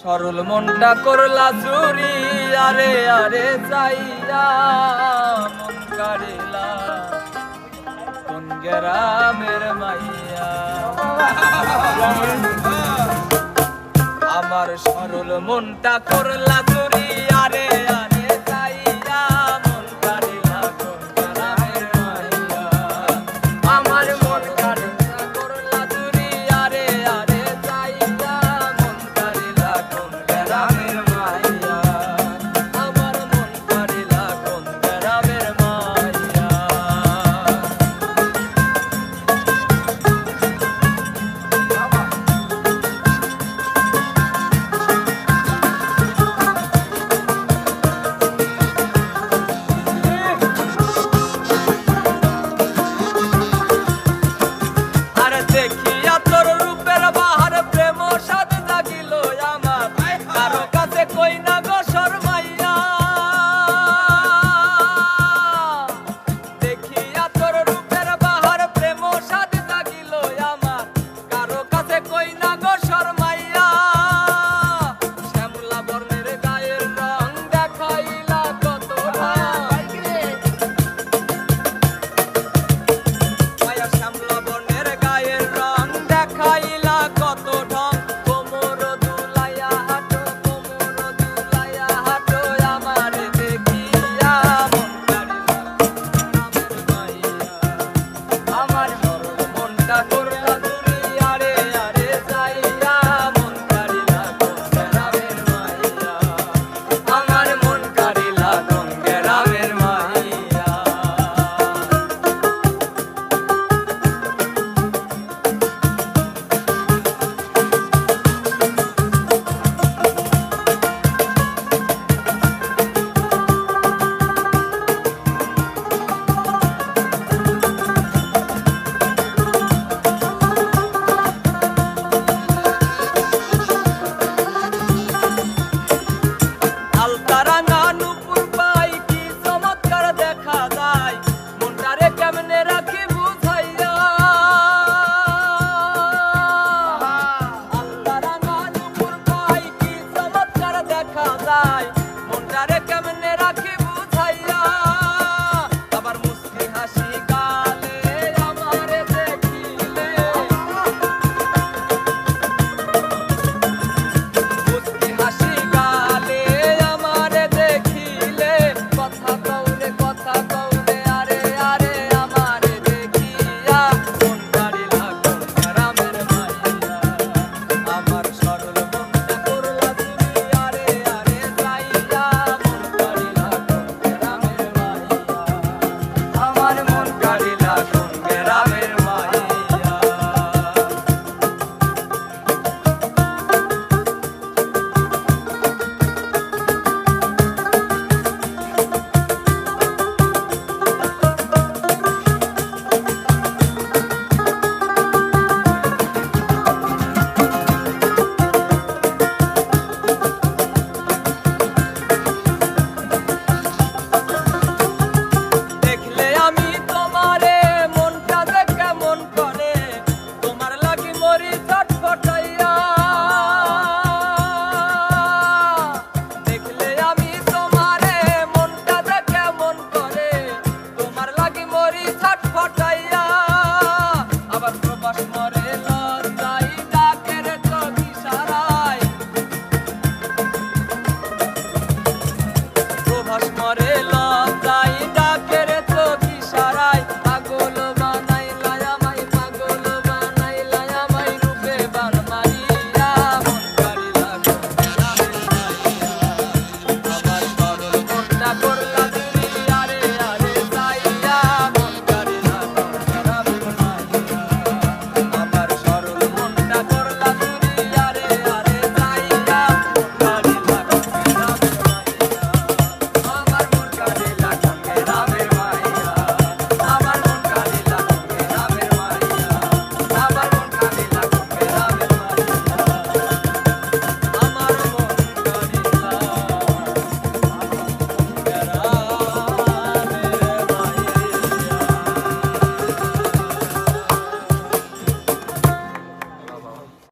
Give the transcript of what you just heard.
সরল মনটা করলা চুরি, আরে আরে চাইয়া মন কাড়িলা। কোন গ্রামের মাইয়া? আমার সরল মনটা করলা চুরি।